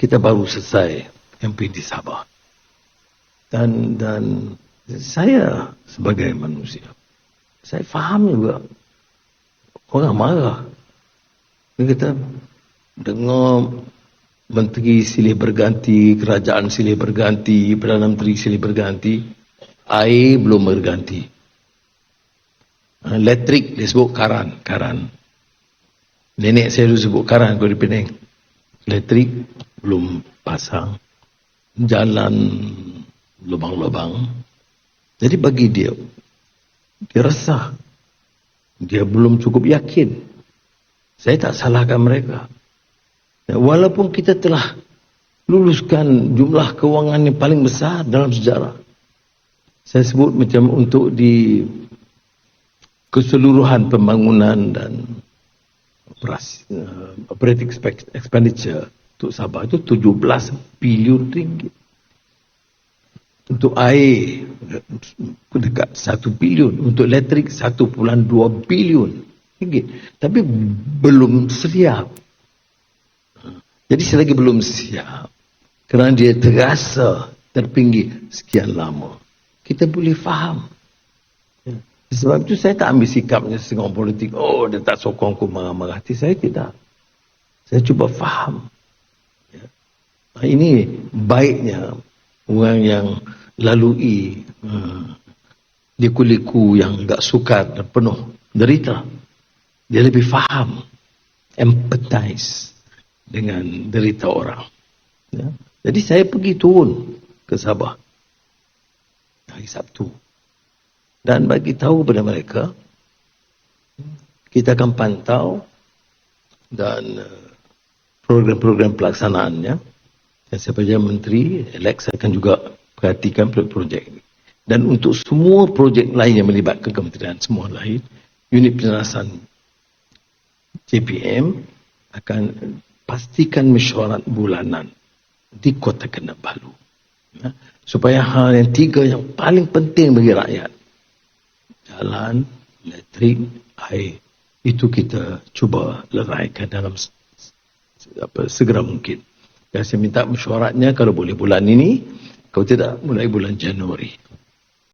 kita baru selesai MP di Sabah. Dan dan saya sebagai manusia, saya faham juga orang marah. Dia kata, dengar menteri silih berganti, kerajaan silih berganti, Perdana Menteri silih berganti, air belum berganti. Elektrik dia sebut karan, karan. Nenek saya dulu sebut karan kalau di Penang. Elektrik belum pasang. Jalan lubang-lubang. Jadi bagi dia, dia resah. Dia belum cukup yakin. Saya tak salahkan mereka. Walaupun kita telah luluskan jumlah kewangan yang paling besar dalam sejarah. Saya sebut macam untuk di keseluruhan pembangunan dan uh, operating expenditure untuk Sabah itu 17 bilion ringgit. Untuk air dekat 1 bilion. Untuk elektrik 1.2 bilion ringgit. Tapi belum siap. Jadi selagi belum siap. Kerana dia terasa terpinggir sekian lama. Kita boleh faham. Ya. sebab itu saya tak ambil sikapnya setengah politik oh dia tak sokong aku marah-marah. Hati saya tidak. Saya cuba faham. Ini baiknya orang yang lalui uh, liku-liku yang tak sukar dan penuh derita. Dia lebih faham, empathize dengan derita orang. Ya. Jadi saya pergi turun ke Sabah hari Sabtu dan bagi tahu kepada mereka kita akan pantau dan uh, program-program pelaksanaannya dan siapa menteri Alex akan juga perhatikan projek ini. Dan untuk semua projek lain yang melibatkan kementerian semua lain, unit penjelasan JPM akan pastikan mesyuarat bulanan di Kota Kinabalu. Ya, supaya hal yang tiga yang paling penting bagi rakyat, jalan, elektrik, air, itu kita cuba leraikan dalam apa, segera mungkin. Dan saya minta mesyuaratnya kalau boleh bulan ini, kalau tidak, mulai bulan Januari.